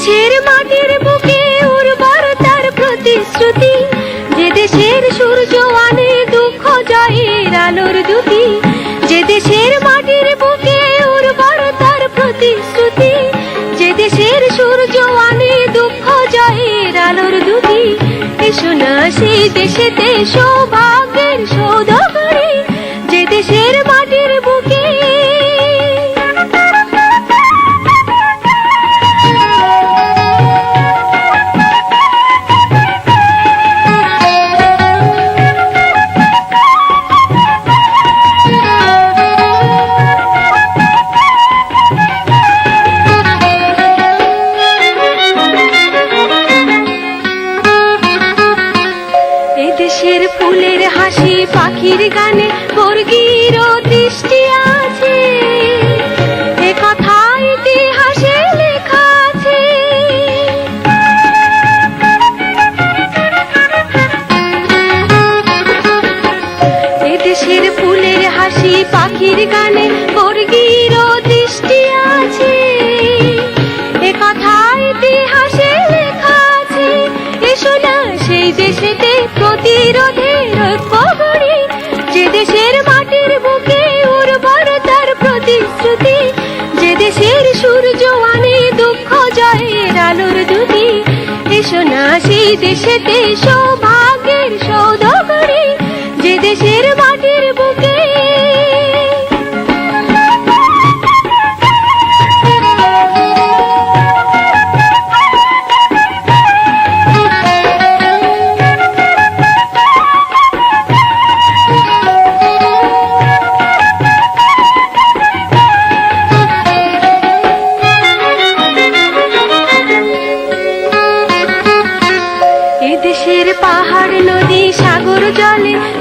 দেশের মাটির বুকে উর্বরতার প্রতিশ্রুতি, যে দেশের সূর্য আনে দুঃখ জয়ের আলোর দুটি, যে দেশের মাটির বুকে উর্বরতার প্রতিশ্রুতি, যে দেশের সূর্য আনে দুঃখ জয়ের আলোর দুটি। এসো না সেই দেশেতে সৌভাগ্যের সৌধ করি ফুলের হাসি, পাখির গানে বর্গির দৃষ্টি আছে। ফুলের হাসি, পাখির গানে বর্গির দৃষ্টি আছে। এ কথা ইতিহাসে লেখা আছে। এসো না সেই দেশেতে প্রতিরোধের সূর্য আনে দুঃখ জয়ের আলোর দুটি এসো না সেই দেশেতে সৌভাগ্যের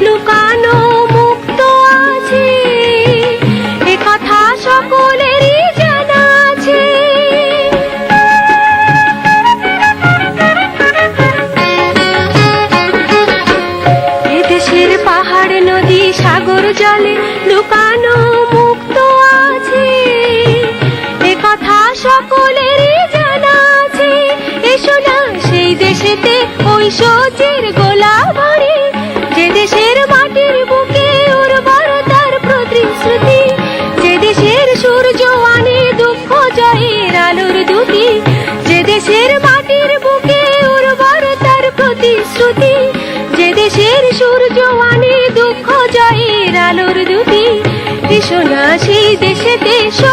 লুকানো মুক্ত আছে। এ কথা সকলেরই জানা আছে। এদেশের পাহাড়, নদী, সাগর, জলে লুকানো মুক্ত আছে। এ কথা সকলেরই জানা আছে। এসো না সেই দেশেতে ঐশ্বর্যের গোলা আলোর দুটি, যে দেশের মাটির বুকে উর্বরতার প্রতিশ্রুতি, যে দেশের সূর্য আনে দুঃখ জয়ের আলোর দুটি এসো না সেই সৌভাগ্য